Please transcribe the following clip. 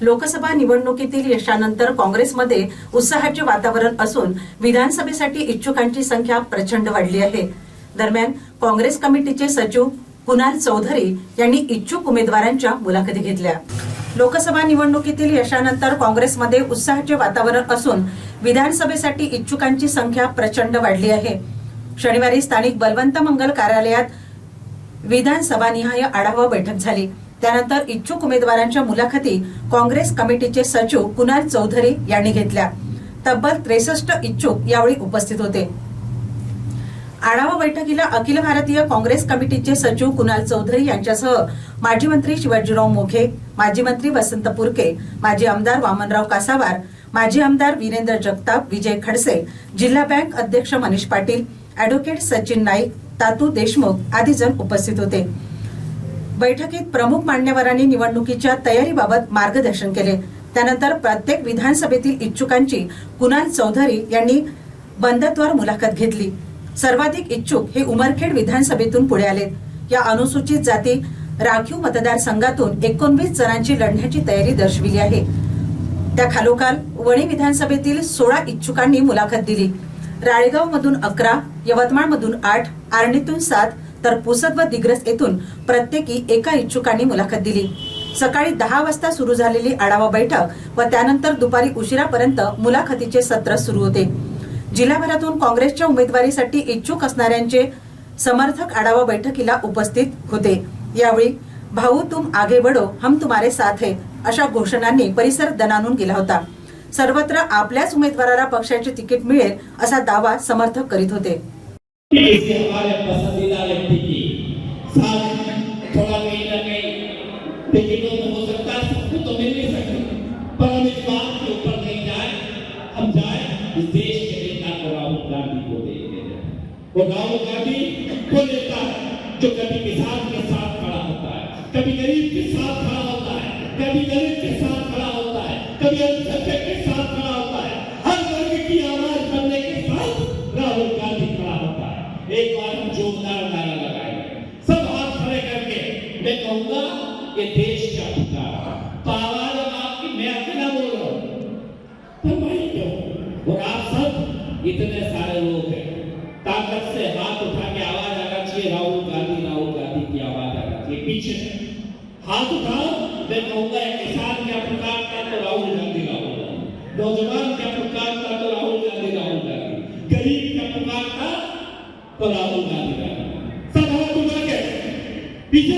लोकसभा निवडणुकीतील यशानंतर काँग्रेसमध्ये उत्साहाचे वातावरण असून विधानसभेसाठी इच्छुकांची संख्या प्रचंड वाढली आहे. दरम्यान काँग्रेस कमिटीचे सचिव कुणाल चौधरी यांनी इच्छुक उमेदवारांच्या मुलाखती घेतल्या. लोकसभा निवडणुकीतील यशानंतर काँग्रेसमध्ये उत्साहाचे वातावरण असून विधानसभेसाठी इच्छुकांची संख्या प्रचंड वाढली आहे. शनिवारी स्थानिक बलवंत मंगल कार्यालयात विधानसभानिहाय आढावा बैठक झाली. त्यानंतर इच्छुक उमेदवारांच्या मुलाखती काँग्रेस कमिटीचे सचिव कुणाल चौधरी यांनी घेतल्या. तब्बल त्रेसष्ट इच्छुक यावेळी उपस्थित होते. आढावा बैठकीला अखिल भारतीय काँग्रेस कमिटीचे सचिव कुणाल चौधरी यांच्यासह माजी मंत्री शिवाजीराव मोघे माजी मंत्री वसंत पुरके माजी आमदार वामनराव कासावार माजी आमदार वीरेंद्र जगताप विजय खडसे जिल्हा बँक अध्यक्ष मनीष पाटील अॅडव्होकेट सचिन नाईक तातू देशमुख आदी जण उपस्थित होते. बैठकीत प्रमुख मान्यवरांनी निवडणुकीच्या तयारीबाबत मार्गदर्शन केले. त्यानंतर प्रत्येक विधानसभेतील इच्छुकांची कुणाल चौधरी यांनी बंदत्वर मुलाखत घेतली. सर्वाधिक इच्छुक हे उमरखेड विधानसभेतून पुढे आले. या अनुसूचित जाती राखीव मतदारसंघातून एकोणवीस जणांची लढण्याची तयारी दर्शविली आहे. त्या खालोखाल वणी विधानसभेतील सोळा इच्छुकांनी मुलाखत दिली. राळेगाव मधून अकरा यवतमाळ मधून आठ आर्णीतून सात तर पुसद व दिग्रस येथून प्रत्येकी एका इच्छुकांनी मुलाखत दिली. सकाळी दहा वाजता सुरू झालेली आढावा बैठक व त्यानंतर दुपारी उशिरापर्यंत मुलाखतीचे सत्र सुरू होते. जिल्हाभरातून काँग्रेसच्या उमेदवारीसाठी इच्छुक असणाऱ्यांचे समर्थक आढावा बैठकीला उपस्थित होते. यावेळी भाऊ तुम आगे बढो हम तुम्हारे साथ है अशा घोषणांनी परिसर दणानून गेला होता. सर्वत्र आपल्याच उमेदवाराला पक्षाचे तिकीट मिळेल असा दावा समर्थक करीत होते. हमारे पसंदीदा व्यक्ति की साथ थोड़ा कहीं ना कहीं टिकटों में हो सकता है सबको तो मिल नहीं सकती पर हम इस बात के ऊपर नहीं जाए। हम जाए, इस देश के नेता को राहुल गांधी को देखने जाए। वो राहुल गांधी वो नेता है, जो कभी किसान के साथ खड़ा होता है, कभी गरीब के साथ खड़ा होता है, कभी गरीब के साथ खड़ा होता है, कभी अल्पसंख्यक के साथ खड़ा मैं कहूँगा, ये देश आपकी, मैं अकेला बोल रहा हूँ। तो क्यों? और आप सब इतने सारे लोग हैं। ताकत से हाथ उठा के आवाज़ आना चाहिए, राहुल गांधी राहुल गांधी की आवाज़ आना चाहिए। पीछे हाथ उठाओ, मैं कहूँगा क्या प्रकार का तो राहुल गांधी राहुल नौजवान क्या प्रकार का तो राहुल गांधी राहुल गांधी। गरीब क्या प्रकार का तो राहुल गांधी राहुल सब हाथ उठा के पीछे